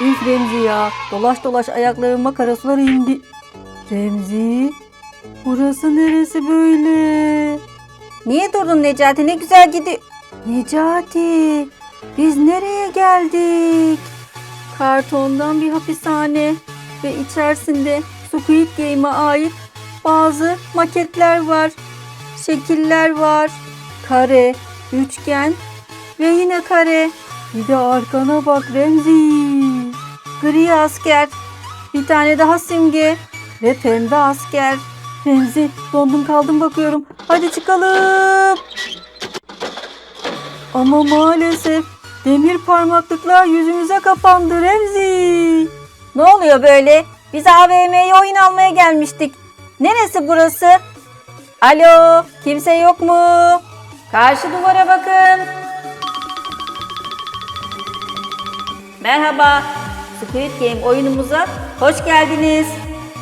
Üf Remzi ya. Dolaş dolaş ayaklarıma karasular indi. Remzi. Burası neresi böyle? Niye durdun Necati? Ne güzel gidiyor. Necati. Biz nereye geldik? Kartondan bir hapishane ve içerisinde Squid Game'a ait bazı maketler var. Şekiller var. Kare, üçgen ve yine kare. Bir de arkana bak Remzi. Gri asker. Bir tane daha simge. Ve pembe asker. Remzi dondum kaldım bakıyorum. Hadi çıkalım. Ama maalesef demir parmaklıklar yüzümüze kapandı Remzi. Ne oluyor böyle? Biz AVM'ye oyun almaya gelmiştik. Neresi burası? Alo, kimse yok mu? Karşı duvara bakın. Merhaba. Squid Game oyunumuza hoş geldiniz.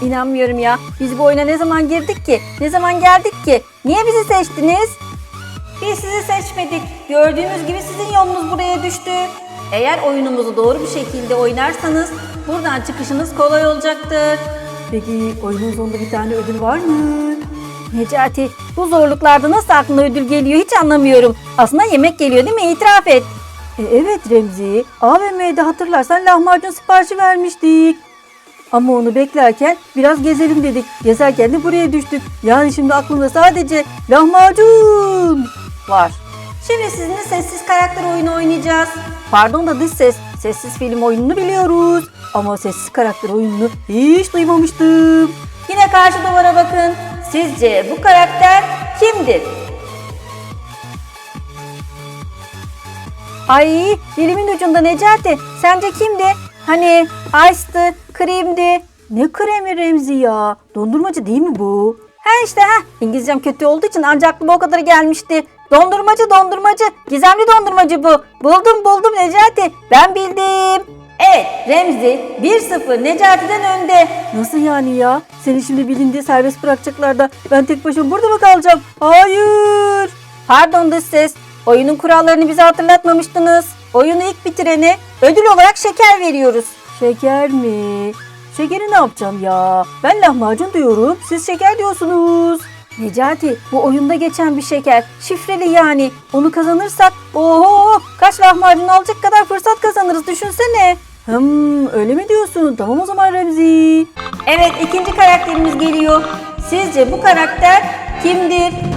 İnanmıyorum ya. Biz bu oyuna ne zaman girdik ki? Ne zaman geldik ki? Niye bizi seçtiniz? Biz sizi seçmedik. Gördüğünüz gibi sizin yolunuz buraya düştü. Eğer oyunumuzu doğru bir şekilde oynarsanız buradan çıkışınız kolay olacaktır. Peki oyunun sonunda bir tane ödül var mı? Necati bu zorluklarda nasıl aklına ödül geliyor hiç anlamıyorum. Aslında yemek geliyor değil mi? İtiraf et. E, evet Remzi. AVM'de hatırlarsan lahmacun siparişi vermiştik. Ama onu beklerken biraz gezelim dedik. Gezerken de buraya düştük. Yani şimdi aklımda sadece lahmacun var. Şimdi sizinle sessiz karakter oyunu oynayacağız. Pardon da dış ses. Sessiz film oyununu biliyoruz. Ama sessiz karakter oyununu hiç duymamıştım. Yine karşı duvara bakın. Sizce bu karakter kimdir? Ay dilimin ucunda Necati. Sence kimdi? Hani Ice'dı, kremdi. Ne kremi Remzi ya? Dondurmacı değil mi bu? He işte ha. İngilizcem kötü olduğu için ancak aklıma o kadar gelmişti. Dondurmacı dondurmacı. Gizemli dondurmacı bu. Buldum buldum Necati. Ben bildim. Evet Remzi 1-0 Necati'den önde. Nasıl yani ya? Seni şimdi bilindi serbest bırakacaklar da ben tek başıma burada mı kalacağım? Hayır. Pardon dış ses. Oyunun kurallarını bize hatırlatmamıştınız. Oyunu ilk bitirene ödül olarak şeker veriyoruz. Şeker mi? Şekeri ne yapacağım ya? Ben lahmacun diyorum, siz şeker diyorsunuz. Necati, bu oyunda geçen bir şeker. Şifreli yani. Onu kazanırsak, oho kaç lahmacun alacak kadar fırsat kazanırız düşünsene. Hmm, öyle mi diyorsun? Tamam o zaman Remzi. Evet, ikinci karakterimiz geliyor. Sizce bu karakter kimdir?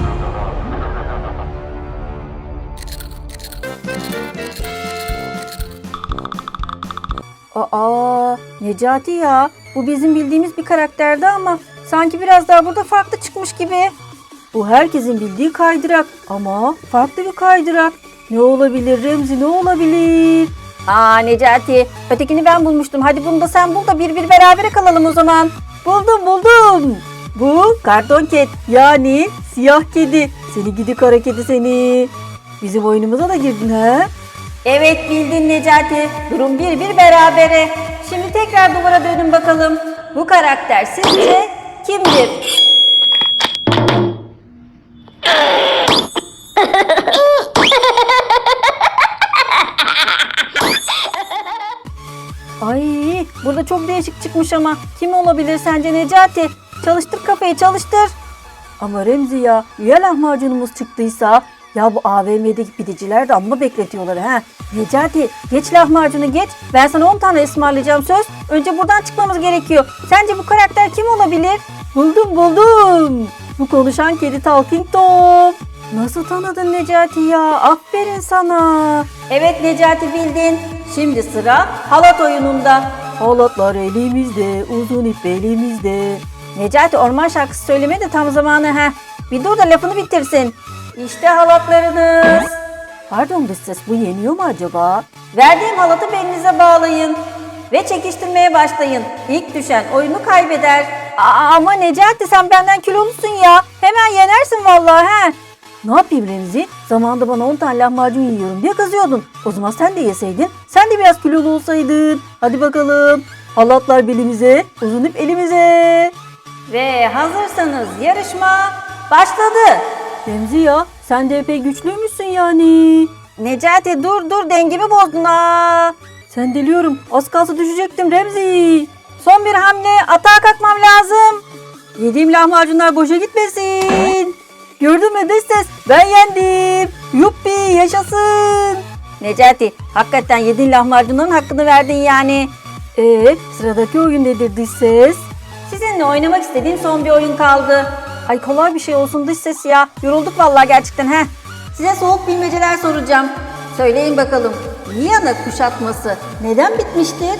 Aa, Necati ya. Bu bizim bildiğimiz bir karakterdi ama sanki biraz daha burada farklı çıkmış gibi. Bu herkesin bildiği kaydırak ama farklı bir kaydırak. Ne olabilir Remzi ne olabilir? Aa Necati ötekini ben bulmuştum. Hadi bunu da sen bul da bir bir berabere kalalım o zaman. Buldum buldum. Bu karton ket yani siyah kedi. Seni gidi kara kedi seni. Bizim oyunumuza da girdin ha? Evet bildin Necati. Durum bir bir berabere. Şimdi tekrar duvara dönün bakalım. Bu karakter sizce kimdir? Ay burada çok değişik çıkmış ama kim olabilir sence Necati? Çalıştır kafayı çalıştır. Ama Remzi ya üye lahmacunumuz çıktıysa ya bu AVM'deki pideciler de amma bekletiyorlar ha. Necati geç lahmacunu geç. Ben sana 10 tane ısmarlayacağım söz. Önce buradan çıkmamız gerekiyor. Sence bu karakter kim olabilir? Buldum buldum. Bu konuşan kedi Talking Tom. Nasıl tanıdın Necati ya? Aferin sana. Evet Necati bildin. Şimdi sıra halat oyununda. Halatlar elimizde, uzun ip elimizde. Necati orman şarkısı söyleme de tam zamanı ha. Bir dur da lafını bitirsin. İşte halatlarınız. Pardon ses bu yeniyor mu acaba? Verdiğim halatı belinize bağlayın. Ve çekiştirmeye başlayın. İlk düşen oyunu kaybeder. Aa, ama Necati sen benden kilolusun ya. Hemen yenersin vallahi he. Ne yapayım Remzi? Zamanında bana 10 tane lahmacun yiyorum diye kızıyordun. O zaman sen de yeseydin. Sen de biraz kilolu olsaydın. Hadi bakalım. Halatlar belimize, uzun ip elimize. Ve hazırsanız yarışma başladı. Remzi ya sen de epey güçlüymüşsün yani. Necati dur dur dengemi bozdun ha. Sen deliyorum. Az kalsa düşecektim Remzi. Son bir hamle. Atağa kalkmam lazım. Yediğim lahmacunlar boşa gitmesin. Gördün mü dış ses? Ben yendim. Yuppi yaşasın. Necati hakikaten yediğin lahmacunların hakkını verdin yani. Ee, sıradaki oyun nedir dış ses? Sizinle oynamak istediğim son bir oyun kaldı. Ay kolay bir şey olsun dış ses ya. Yorulduk vallahi gerçekten he. Size soğuk bilmeceler soracağım. Söyleyin bakalım. Viyana kuşatması neden bitmiştir?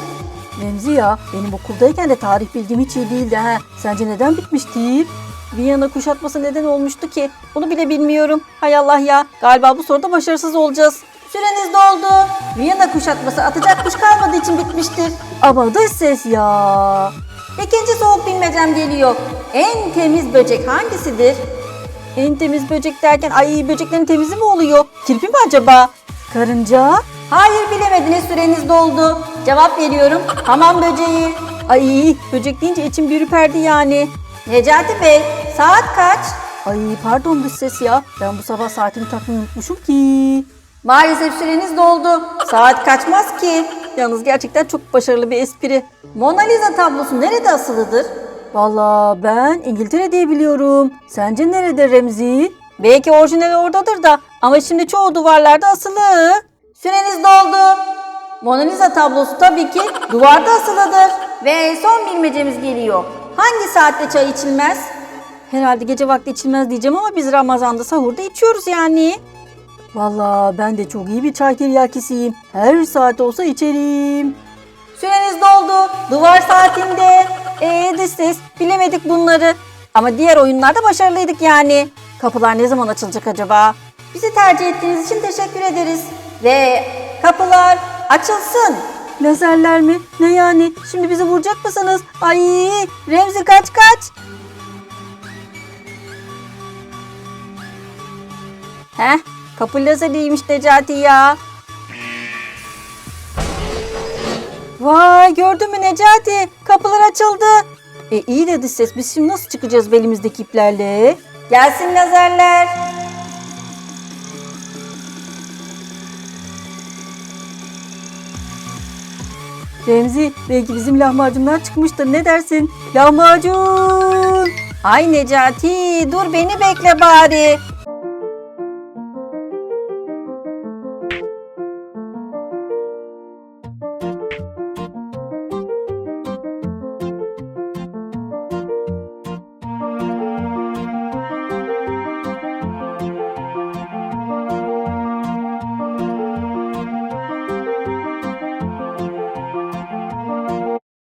Remzi ya benim okuldayken de tarih bilgim hiç iyi değildi ha. Sence neden bitmiştir? Viyana kuşatması neden olmuştu ki? Bunu bile bilmiyorum. Hay Allah ya. Galiba bu soruda başarısız olacağız. Süreniz doldu. Viyana kuşatması atacak kuş kalmadığı için bitmiştir. Ama dış ses ya. İkinci soğuk bilmecem geliyor. En temiz böcek hangisidir? En temiz böcek derken ay böceklerin temizi mi oluyor? Kirpi mi acaba? Karınca? Hayır bilemediniz süreniz doldu. Cevap veriyorum. Hamam böceği. Ay böcek deyince içim bir ürperdi yani. Necati Bey saat kaç? Ay pardon dış ses ya. Ben bu sabah saatimi takmayı unutmuşum ki. Maalesef süreniz doldu. Saat kaçmaz ki. Yalnız gerçekten çok başarılı bir espri. Mona Lisa tablosu nerede asılıdır? Valla ben İngiltere diye biliyorum. Sence nerede Remzi? Belki orijinali oradadır da ama şimdi çoğu duvarlarda asılı. Süreniz doldu. Mona Lisa tablosu tabii ki duvarda asılıdır. Ve son bilmecemiz geliyor. Hangi saatte çay içilmez? Herhalde gece vakti içilmez diyeceğim ama biz Ramazan'da sahurda içiyoruz yani. Valla ben de çok iyi bir çay tiryakisiyim. Her saat olsa içerim. Süreniz doldu. Duvar saatinde. Eee ses bilemedik bunları. Ama diğer oyunlarda başarılıydık yani. Kapılar ne zaman açılacak acaba? Bizi tercih ettiğiniz için teşekkür ederiz. Ve kapılar açılsın. Lazerler mi? Ne yani? Şimdi bizi vuracak mısınız? Ay Remzi kaç kaç. Heh kapı lazeriymiş Necati ya. Vay gördün mü Necati? Kapılar açıldı. E iyi dedi ses. Biz şimdi nasıl çıkacağız belimizdeki iplerle? Gelsin lazerler. Remzi belki bizim lahmacunlar çıkmıştır. Ne dersin? Lahmacun. Ay Necati dur beni bekle bari.